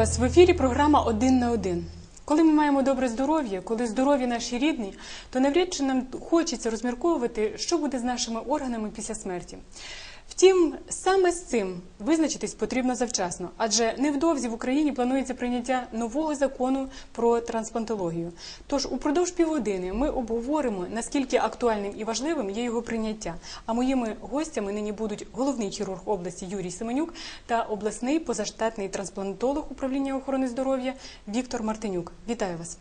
Вас в ефірі. Програма Один на один. Коли ми маємо добре здоров'я, коли здорові наші рідні, то навряд чи нам хочеться розмірковувати, що буде з нашими органами після смерті. Втім, саме з цим визначитись потрібно завчасно, адже невдовзі в Україні планується прийняття нового закону про трансплантологію. Тож упродовж півгодини ми обговоримо, наскільки актуальним і важливим є його прийняття. А моїми гостями нині будуть головний хірург області Юрій Семенюк та обласний позаштатний трансплантолог управління охорони здоров'я Віктор Мартинюк. Вітаю вас.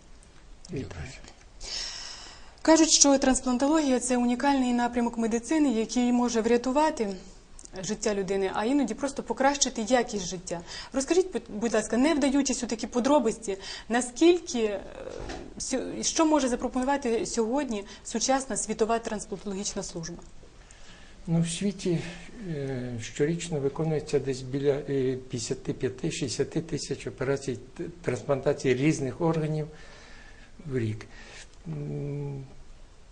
Кажуть, що трансплантологія це унікальний напрямок медицини, який може врятувати життя людини, а іноді просто покращити якість життя. Розкажіть, будь ласка, не вдаючись у такі подробиці, наскільки е, що може запропонувати сьогодні сучасна світова трансплантологічна служба? Ну, в світі е, щорічно виконується десь біля е, 55-60 тисяч операцій трансплантації різних органів в рік.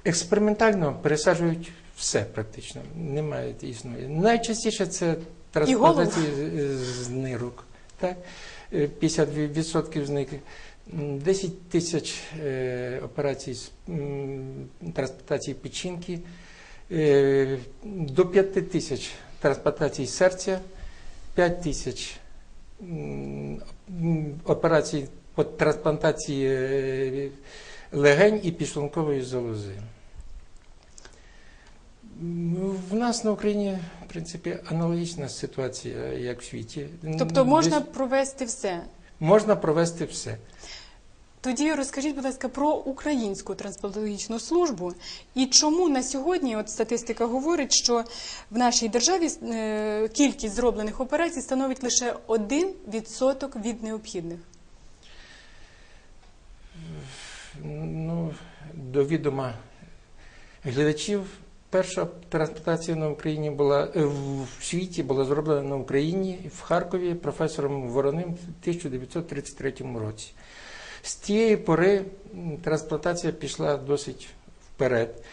Експериментально пересаджують все практично. Немає існує. Найчастіше це трансплантації з- нирок. Так? Е, 50% з них. 10 тисяч е, операцій з трансплантації печінки. Е, До 5 тисяч трансплантацій серця, 5 тисяч операцій по трансплантації е, легень і підшлункової залози. В нас на Україні, в принципі, аналогічна ситуація, як в світі. Тобто можна Десь провести все. можна провести все. Тоді розкажіть, будь ласка, про українську трансплантологічну службу і чому на сьогодні, от статистика говорить, що в нашій державі е, кількість зроблених операцій становить лише 1% від необхідних. Ну, до відома глядачів, перша трансплантація на Україні була е, в світі була зроблена на Україні в Харкові професором Вороним в 1933 році. З тієї пори трансплантація пішла досить вперед.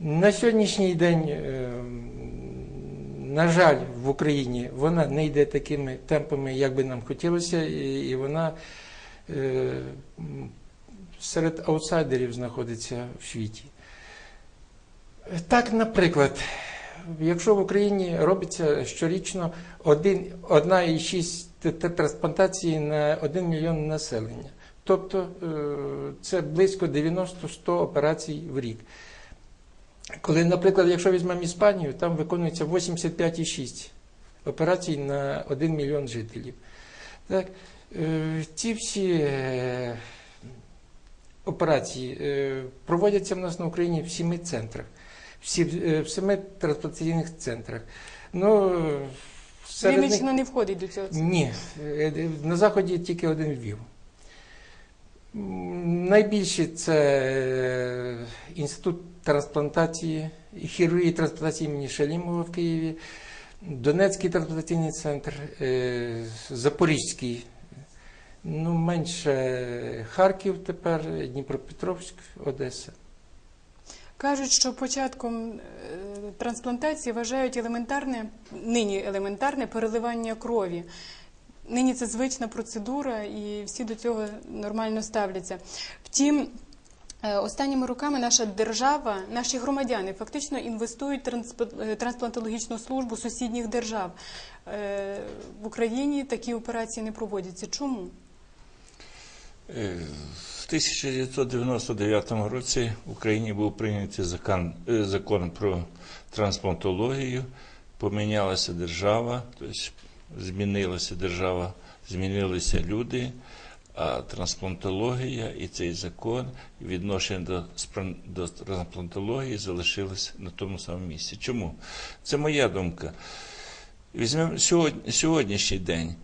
На сьогоднішній день, е, на жаль, в Україні вона не йде такими темпами, як би нам хотілося, і, вона е, серед аутсайдерів знаходиться в світі. Так, наприклад, якщо в Україні робиться щорічно один- 1,6 т- т- трансплантації на 1 мільйон населення, тобто е, це близько 90-100 операцій в рік. Коли, наприклад, якщо візьмемо Іспанію, там виконується 85,6 операцій на 1 мільйон жителів. Так, е, ці всі е, операції проводяться в нас на Україні в сіми центрах, всі, е, в семи трансплантаційних центрах. Ну, серед них- не входить до цього. ні, е, на заході тільки один Львів. М, Найбільші це е, інститут трансплантації хірургії трансплантації імені Шалімова в Києві, Донецький трансплантаційний центр, е, Запорізький, ну менше Харків тепер, Дніпропетровськ, Одеса. Кажуть, що початком е, трансплантації вважають елементарне, нині елементарне переливання крові. Нині це звична процедура, і всі до цього нормально ставляться. Втім, е, останніми роками наша держава, наші громадяни фактично інвестують в е, трансплантологічну службу сусідніх держав. В Україні такі операції не проводяться. Чому? Е, В 1999 році в Україні був прийнятий закон, е, закон про трансплантологію, помінялася держава, тобто змінилася держава, змінилися люди, а трансплантологія і цей закон, відношення до, до трансплантології залишилися на тому самому місці. Чому? Це моя думка. Візьмемо сьогодні, сьогоднішній день.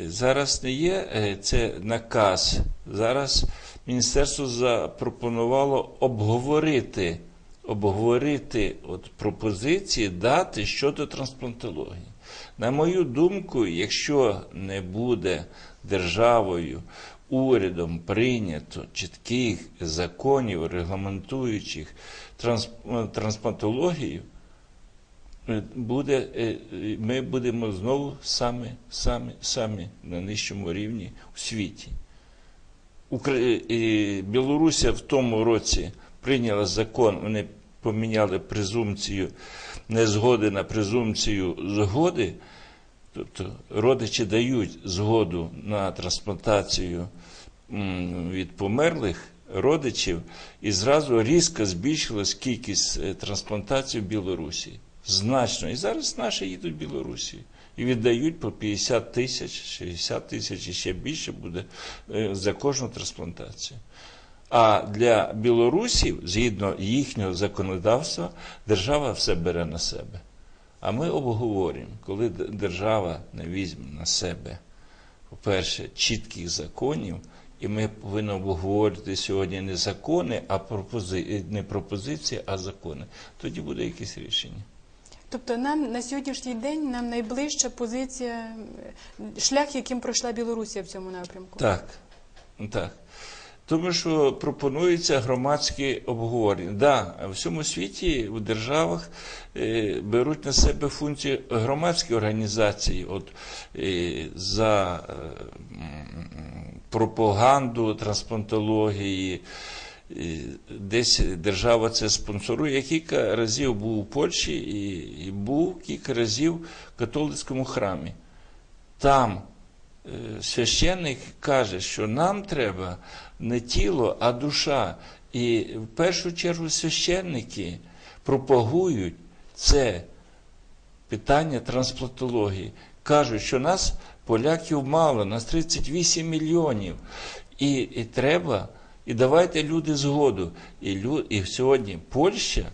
Зараз не є е, це наказ. Зараз міністерство запропонувало обговорити, обговорити от пропозиції дати щодо трансплантології. На мою думку, якщо не буде державою, урядом прийнято чітких законів, регламентуючих трансп- трансплантологію, буде, е, е, ми будемо знову самі, самі, самі на нижчому рівні у світі. Укра... Білорусія в тому році прийняла закон, вони поміняли презумпцію незгоди на презумпцію згоди. Тобто родичі дають згоду на трансплантацію від померлих родичів, і зразу різко збільшилась кількість е, трансплантацій в Білорусі. Значно. І зараз наші їдуть в Білорусі. І віддають по 50 тисяч, 60 тисяч і ще більше буде е, за кожну трансплантацію. А для білорусів, згідно їхнього законодавства, держава все бере на себе. А ми обговорюємо, коли держава не візьме на себе, по-перше, чітких законів, і ми повинні обговорювати сьогодні не закони, а пропози... не пропозиції, а закони. Тоді буде якесь рішення. Тобто нам на сьогоднішній день нам найближча позиція, шлях, яким пройшла Білорусія в цьому напрямку. Так, так. Тому що пропонується громадські обговорення. Да, в всьому світі, в державах е, беруть на себе функцію громадські організації от, е, за е, пропаганду трансплантології. Десь держава це спонсорує. Я кілька разів був у Польщі і, і був кілька разів в католицькому храмі. Там е, священник каже, що нам треба не тіло, а душа. І в першу чергу священники пропагують це питання трансплантології. Кажуть, що нас поляків мало, нас 38 мільйонів. І, і треба, і давайте люди згоду. І, лю, і сьогодні Польща,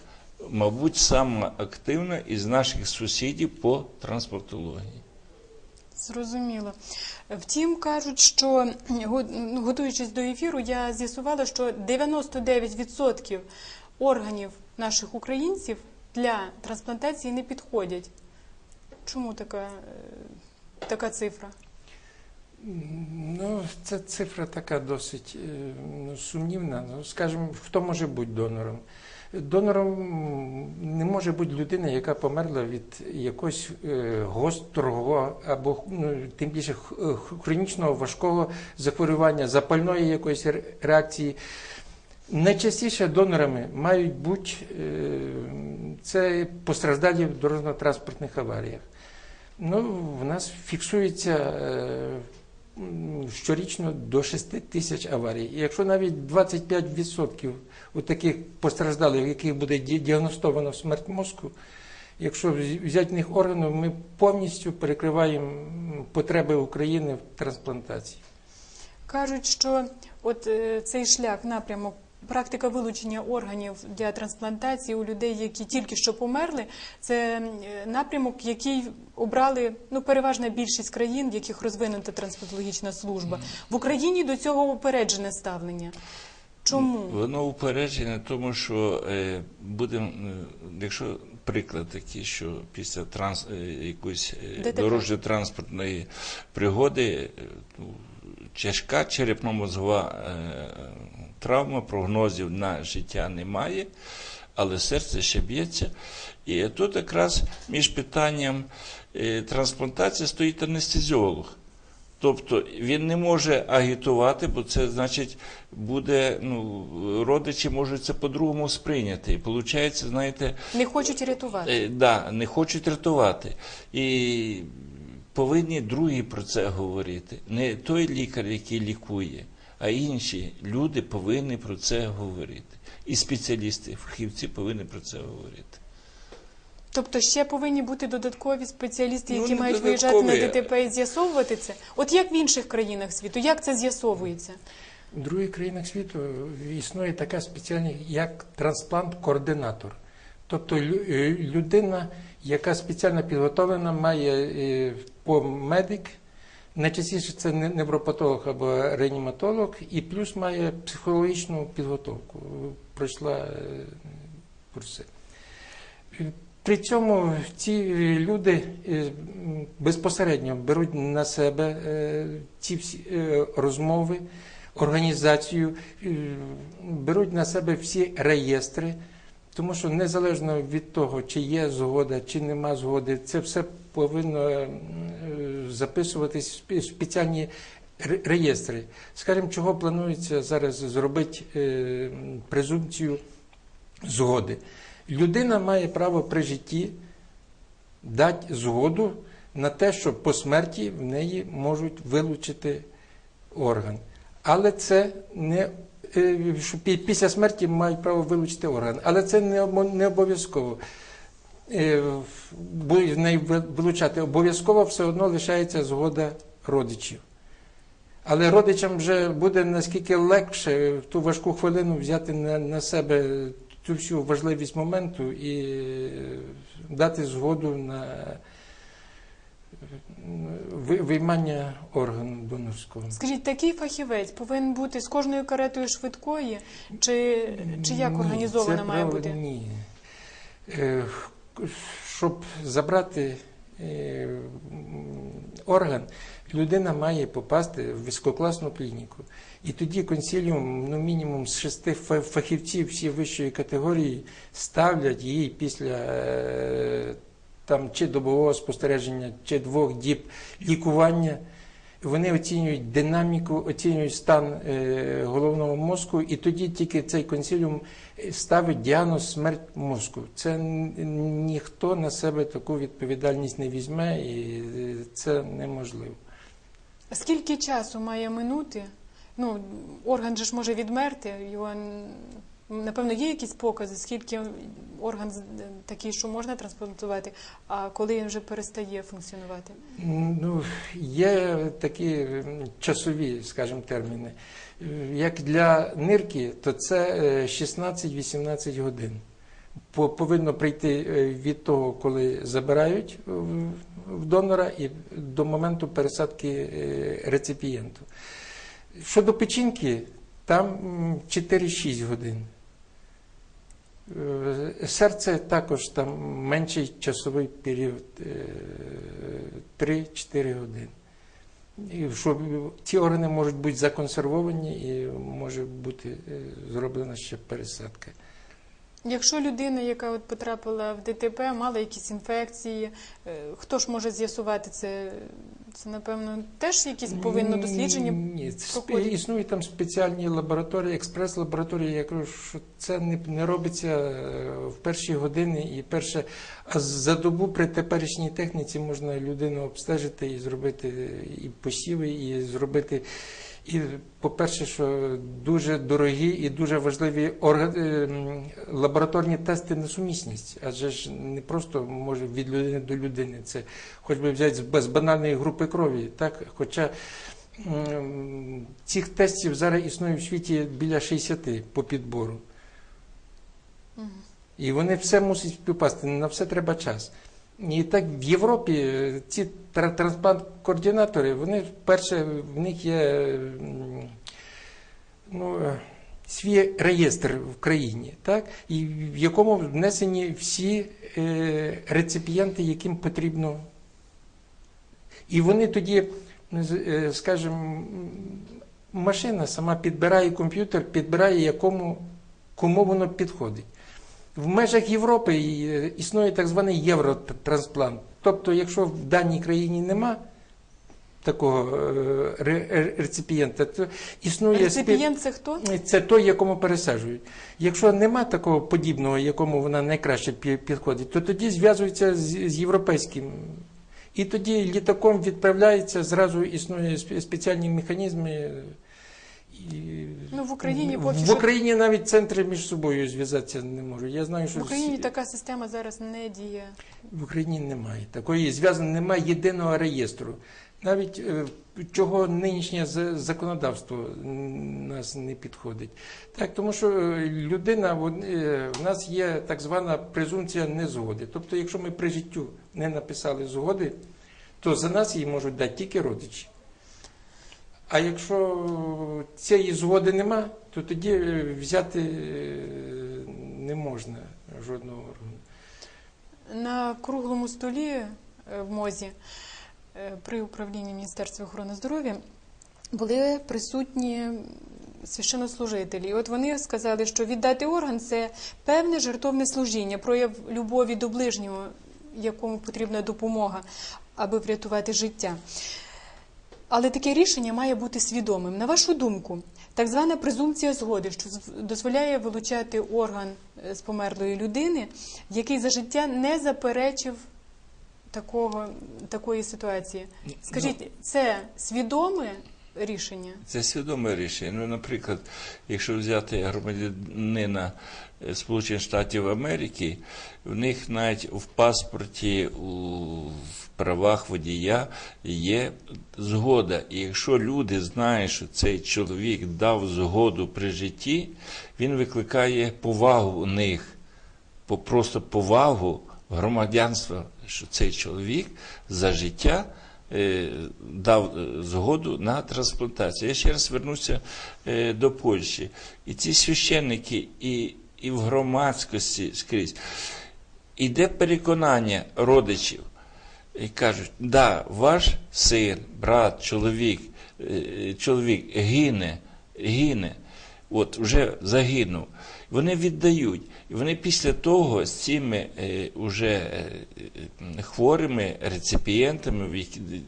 мабуть, сама активна із наших сусідів по трансплантології. Зрозуміло. Втім, кажуть, що готуючись до ефіру, я з'ясувала, що 99% органів наших українців для трансплантації не підходять. Чому така, е, така цифра? Ну, ця цифра така досить е, ну, сумнівна. Ну, скажімо, хто може бути донором? Донором не може бути людина, яка померла від якогось е, гострого або ну, тим більше е, хронічного важкого захворювання, запальної якоїсь реакції. Найчастіше донорами мають бути це постраждалі в дорожньо-транспортних аваріях. Ну, в нас фіксується щорічно до 6 тисяч аварій. І якщо навіть 25% у таких постраждалих, яких буде ді- діагностовано смерть мозку, якщо вз- взяти в них органи, ми повністю перекриваємо потреби України в трансплантації. Кажуть, що от е, цей шлях, напрямок, практика вилучення органів для трансплантації у людей, які тільки що померли, це е, напрямок, який обрали ну переважна більшість країн, в яких розвинута трансплантологічна служба. В Україні до цього упереджене ставлення. Чому? Воно упереджене, тому що е, будемо, е, якщо приклад такий, що після транс, е, якоїсь е, дорожньо-транспортної пригоди е, ну, тяжка черепно-мозгова е, травма, прогнозів на життя немає, але серце ще б'ється. І тут якраз між питанням е, трансплантації стоїть анестезіолог. Тобто він не може агітувати, бо це значить буде, ну, родичі можуть це по-другому сприйняти. І виходить, знаєте, Не хочуть рятувати. е, да, не хочуть рятувати. І повинні другі про це говорити. Не той лікар, який лікує, а інші люди повинні про це говорити. І спеціалісти, фахівці повинні про це говорити. Тобто ще повинні бути додаткові спеціалісти, Ну, які не мають виїжджати на. ДТП і з'ясовувати це. От як в інших країнах світу, як це з'ясовується? В других країнах світу існує така спеціальність, як трансплант-координатор. Тобто е, людина, яка спеціально підготовлена, має е, по медик, найчастіше це невропатолог або реаніматолог, і плюс має психологічну підготовку. Пройшла е, курси. При цьому ці люди е, безпосередньо беруть на себе е, ці всі е, розмови, організацію, е, беруть на себе всі реєстри. Тому що незалежно від того, чи є згода, чи нема згоди, це все повинно е, записуватись в спеціальні реєстри. Скажімо, чого планується зараз зробити е, презумпцію згоди. Людина має право при житті дати згоду на те, що по смерті в неї можуть вилучити орган. Але це не е, що після смерті мають право вилучити орган. Але це не обов'язково. Вилучати обов'язково все одно лишається згода родичів. Але родичам вже буде наскільки легше в ту важку хвилину взяти на, на себе цю всю важливість моменту і е, дати згоду на е, виймання органу донорського. Скажіть, такий фахівець повинен бути з кожною каретою швидкої, чи, чи як Ні, організовано це має право- бути? Ні. Щоб забрати е, орган, людина має попасти в висококласну клініку. І тоді консиліум, ну мінімум з шести фахівців всі вищої категорії ставлять її після е, там чи добового спостереження, чи двох діб лікування. Вони оцінюють динаміку, оцінюють стан е, головного мозку, і тоді тільки цей консиліум ставить діагноз смерть мозку. Це ніхто на себе таку відповідальність не візьме, і е, це неможливо. Скільки часу має минути? Ну, орган же ж може відмерти, його напевно є якісь покази, скільки орган такий, що можна трансплантувати, а коли він вже перестає функціонувати? Ну, є такі часові, скажімо, терміни. Е, Як для нирки, то це е, 16-18 годин. Повинно прийти е, від того, коли забирають в- донора, і до моменту пересадки е, реципієнту. Щодо печінки, там 4-6 годин. Е, Серце також там менший часовий період е, 3-4 години. І що ці органи можуть бути законсервовані і може бути е, зроблена ще пересадка. Якщо людина, яка от потрапила в ДТП, мала якісь інфекції, е, хто ж може з'ясувати це? Це, напевно, теж якісь повинно дослідження Ні, спе- існують там спеціальні лабораторії, експрес-лабораторії. Я кажу, що це не, не робиться е, в перші години і перше. А за добу при теперішній техніці можна людину обстежити і зробити і посіви, і зробити. І, по-перше, що дуже дорогі і дуже важливі е, лабораторні тести на сумісність, адже ж не просто може від людини до людини. Це хоч би взяти з- банальної групи крові, так? Хоча цих тестів зараз існує в світі біля 60 по підбору. І вони все мусять співпасти, на все треба час. І так в Європі е, ці трансплант-координатори, вони перше, в них є ну, е, свій реєстр в країні, так? і в якому внесені всі е, реципієнти, яким потрібно. І вони тоді, е, скажімо, машина сама підбирає комп'ютер, підбирає, якому, кому воно підходить. В межах Європи е, існує так званий євротрансплант. Тобто, якщо в даній країні нема такого е, ре- реципієнта, то існує Реципієнт це хто? це той, якому пересаджують. Якщо нема такого подібного, якому вона найкраще підходить, то тоді зв'язується з європейським. І тоді літаком відправляється, зразу існує спеціальні механізми. І... Ну, в Україні поки в що- Україні навіть центри між собою зв'язатися не можуть. Я знаю, що В Україні всі- така система зараз не діє. в Україні немає такої зв'язано, немає єдиного реєстру. Навіть е, чого нинішнє законодавство нас не підходить. Так, тому що е, людина, е, в нас є так звана презумпція незгоди. Тобто, якщо ми при життю не написали згоди, то за нас її можуть дати тільки родичі. А якщо цієї згоди нема, то тоді е, взяти е, не можна жодного органу. На круглому столі е, в МОЗі при управлінні Міністерства охорони здоров'я були присутні священнослужителі. І от вони сказали, що віддати орган це певне жертовне служіння, прояв любові до ближнього, якому потрібна допомога, аби врятувати життя. Але таке рішення має бути свідомим. На вашу думку, так звана презумпція згоди, що дозволяє вилучати орган е, з померлої людини, який за життя не заперечив такого, такої ситуації. Скажіть, це свідоме рішення? Це свідоме рішення. Ну, наприклад, якщо взяти громадянина Сполучених Штатів Америки, в них навіть в паспорті, в правах водія є згода. І якщо люди знають, що цей чоловік дав згоду при житті, він викликає повагу у них, просто повагу громадянства, що цей чоловік за життя е, дав е, згоду на трансплантацію. Я ще раз вернуся е, до Польщі. І ці священники, і, і в громадськості скрізь. Іде переконання родичів і кажуть, да, ваш син, брат, чоловік, е, чоловік гине, гине, от вже загинув. Вони віддають. І вони після того з цими е, уже е, е, хворими реципієнтами,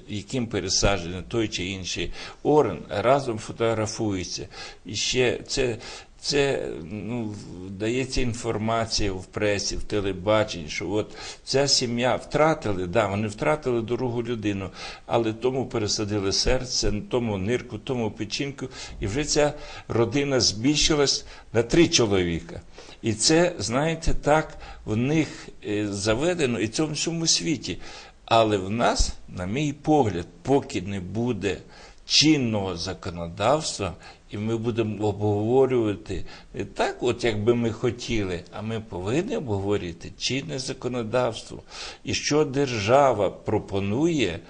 яким пересаджений той чи інший орган, разом фотографуються. І ще це. Це ну, дається інформація в пресі, в телебаченні, що от ця сім'я втратили, да, вони втратили дорогу людину, але тому пересадили серце, тому нирку, тому печінку, і вже ця родина збільшилась на три чоловіка. І це, знаєте, так в них е, заведено і цьому всьому світі. Але в нас, на мій погляд, поки не буде чинного законодавства, і ми будемо обговорювати не так, от як би ми хотіли, а ми повинні обговорити чинне законодавство і що держава пропонує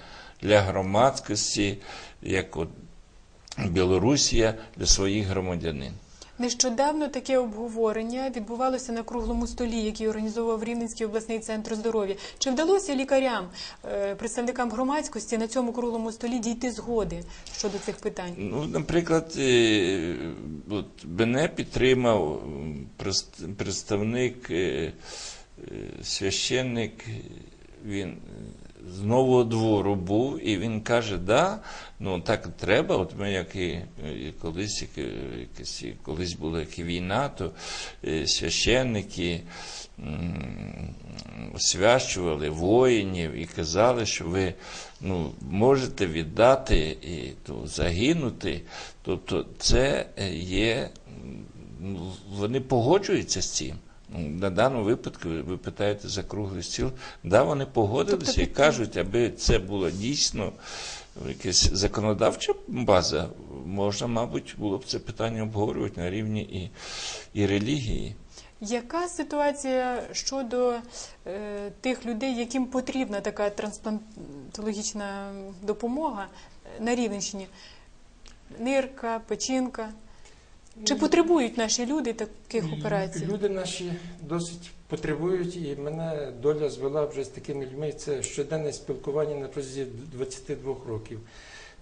для громадськості, як от Білорусія для своїх громадянин. Нещодавно таке обговорення відбувалося на круглому столі, який організовував Рівненський обласний центр здоров'я. Чи вдалося лікарям, е, представникам громадськості на цьому круглому столі дійти згоди щодо цих питань? Ну, наприклад, е, от мене підтримав представник, е, священник, він з нового двору був, і він каже, да, ну так треба. От ми, як і, е, і колись, як, е, і колись була як і війна, то е, священники м, освячували воїнів і казали, що ви ну, можете віддати і то, загинути. Тобто це є, ну, вони погоджуються з цим. На даному випадку ви питаєте за круглий стіл. Да, вони погодилися Тобто і кажуть, аби це було дійсно якась законодавча база, можна, мабуть, було б це питання обговорювати на рівні і, і релігії. Яка ситуація щодо е, тих людей, яким потрібна така трансплантологічна допомога е, на Рівненщині? Нирка, печінка? Чи потребують наші люди таких операцій? Люди наші досить потребують, і мене доля звела вже з такими людьми. Це щоденне спілкування на протязі 22 років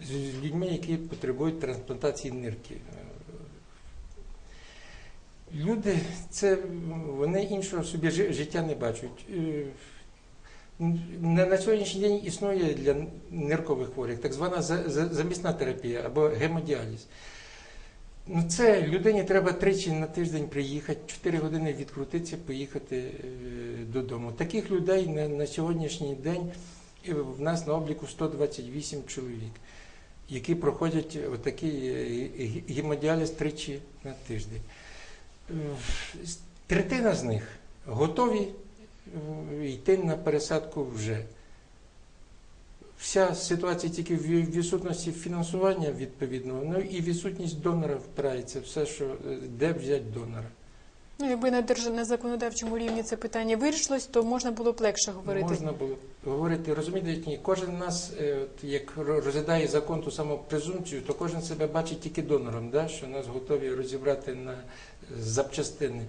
з людьми, які потребують трансплантації нирки. Люди, це вони іншого собі життя не бачать. Е, На, сьогоднішній день існує для ниркових хворих так звана за- за- замісна терапія або гемодіаліз. Ну, це людині треба тричі на тиждень приїхати, 4 години відкрутитися, поїхати е, додому. Таких людей на, на сьогоднішній день е, в нас на обліку 128 чоловік, які проходять отакий е, гемодіаліз тричі на тиждень. Третина з них готові йти на пересадку вже. Вся ситуація тільки в відсутності фінансування відповідного, ну і відсутність донора впирається, все, що е, де взяти донора. Ну, якби на держ... на законодавчому рівні це питання вирішилось, то можна було б легше говорити. Можна було говорити, розумієте, ні, кожен нас, е, от, як розглядає закон ту саму презумпцію, то кожен себе бачить тільки донором, да? що нас готові розібрати на запчастини.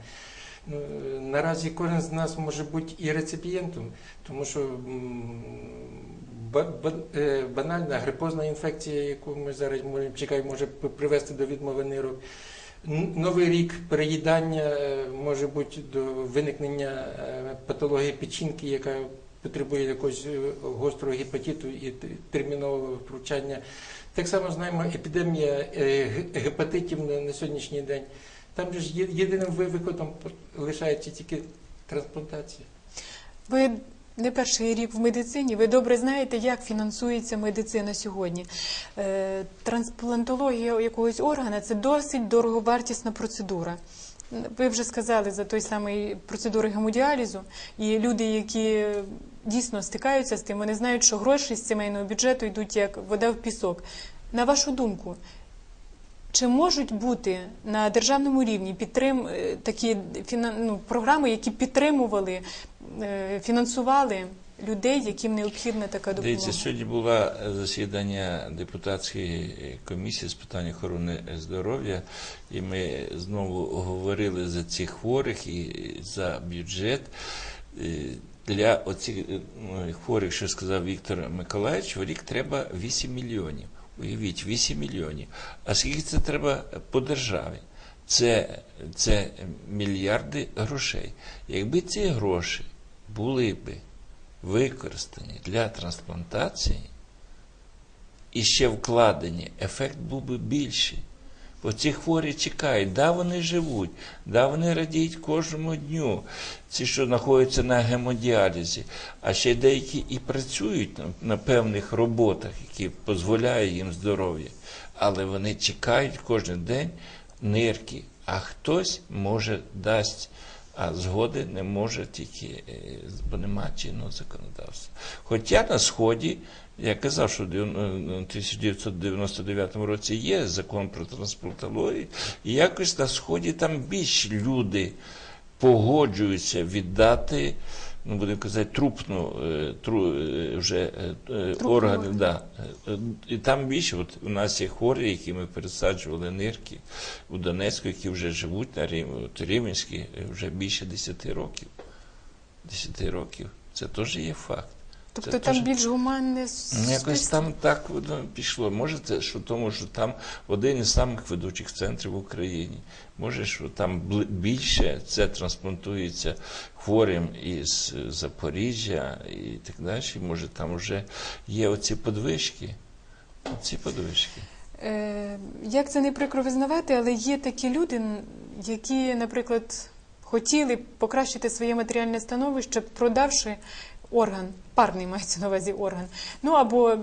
Ну, е, наразі кожен з нас може бути і реципієнтом, тому що банальна грипозна інфекція, яку ми зараз можемо чекаємо, може привести до відмови нирок. Новий рік переїдання е, може бути до виникнення е, патології печінки, яка потребує якогось е, гострого гепатиту і термінового втручання. Так само знаємо епідемія е, гепатитів на сьогоднішній день. Там же ж єдиним виходом лишається тільки трансплантація. Ви не перший рік в медицині. Ви добре знаєте, як фінансується медицина сьогодні. Е, трансплантологія якогось органа це досить дороговартісна процедура. Ви вже сказали за той самий процедури гемодіалізу, і люди, які дійсно стикаються з тим, вони знають, що гроші з сімейного бюджету йдуть як вода в пісок. На вашу думку, чи можуть бути на державному рівні підтрим е, такі ну, програми, які підтримували, фінансували людей, яким необхідна така допомога? Дивіться, сьогодні було засідання депутатської комісії з питань охорони здоров'я, і ми знову говорили за цих хворих і за бюджет. Е, Для оцих е, ну, хворих, що сказав Віктор Миколаївич, в рік треба 8 мільйонів. Уявіть, 8 мільйонів. А скільки це треба по державі? Це, це мільярди грошей. Якби ці гроші були би використані для трансплантації і ще вкладені, ефект був би більший. Бо ці хворі чекають, да вони живуть, да вони радіють кожному дню, ці, що знаходяться на гемодіалізі, а ще деякі і працюють на певних роботах, які дозволяють їм здоров'я, але вони чекають кожен день нирки, а хтось може дасть. А згоди не може тільки, е, бо нема чинного законодавства. Хоча на Сході, я казав, що в дев- е, 1999 році є закон про трансплантологію, і якось на Сході там більш люди погоджуються віддати, ну будемо казати, трупну е, тру, е, вже е, Трупну органи. Да. І там більше, от у нас є хворі, які ми пересаджували нирки у Донецьку, які вже живуть на Рівенській вже більше 10 років. 10 років. Це теж є факт. Тобто Це там теж- більш гуманне Ну, якось там так воно пішло. Може, це що тому, що там один із самих ведучих центрів в Україні. Може, що там більше це трансплантується хворим із Запоріжжя і так далі. Може, там вже є оці подвижки. Оці подвижки. Е, Як це не прикро визнавати, але є такі люди, які, наприклад, хотіли покращити своє матеріальне становище, продавши орган, парний мається на увазі орган. Ну або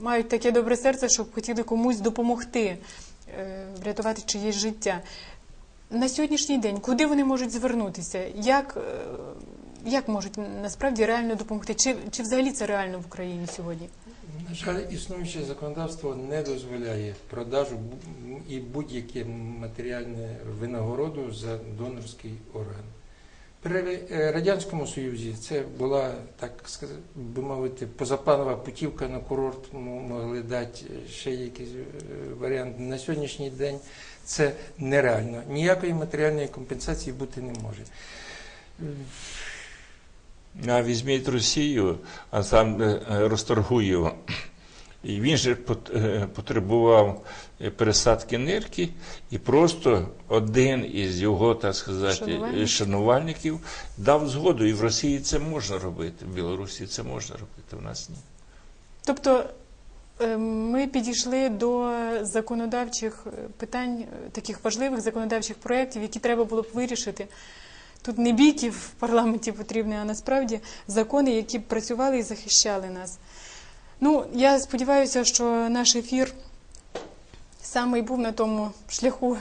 мають таке добре серце, щоб хотіли комусь допомогти е, врятувати чиєсь життя. На сьогоднішній день куди вони можуть звернутися? Як, е, як можуть насправді реально допомогти? Чи, чи взагалі це реально в Україні сьогодні? На жаль, існуюче законодавство не дозволяє продажу і будь-яке матеріальне винагороду за донорський орган. При е, Радянському Союзі це була, так сказати, би мовити, позапланова путівка на курорт, могли дати ще якийсь е, варіант. На сьогоднішній день це нереально. Ніякої матеріальної компенсації бути не може. А візьміть Росію, а там е, Расторгуєва. І він же е, потребував е, пересадки нирки, і просто один із його, так сказати, Шанувальників? шанувальників дав згоду. І в Росії це можна робити, в Білорусі це можна робити, в нас ні. Тобто е, ми підійшли до законодавчих питань, таких важливих законодавчих проєктів, які треба було б вирішити. Тут не бійки в парламенті потрібні, а насправді закони, які б працювали і захищали нас. Ну, я сподіваюся, що наш ефір саме і був на тому шляху е,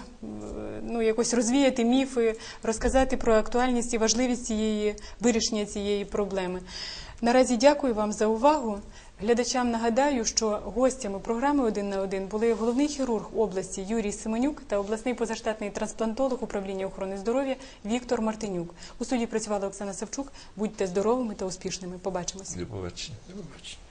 ну, якось розвіяти міфи, розказати про актуальність і важливість цієї вирішення цієї проблеми. Наразі дякую вам за увагу. Глядачам нагадаю, що гостями програми «Один на один» були головний хірург області Юрій Семенюк та обласний позаштатний трансплантолог управління охорони здоров'я Віктор Мартинюк. У суді працювала Оксана Савчук. Будьте здоровими та успішними. Побачимось. До побачення. До побачення.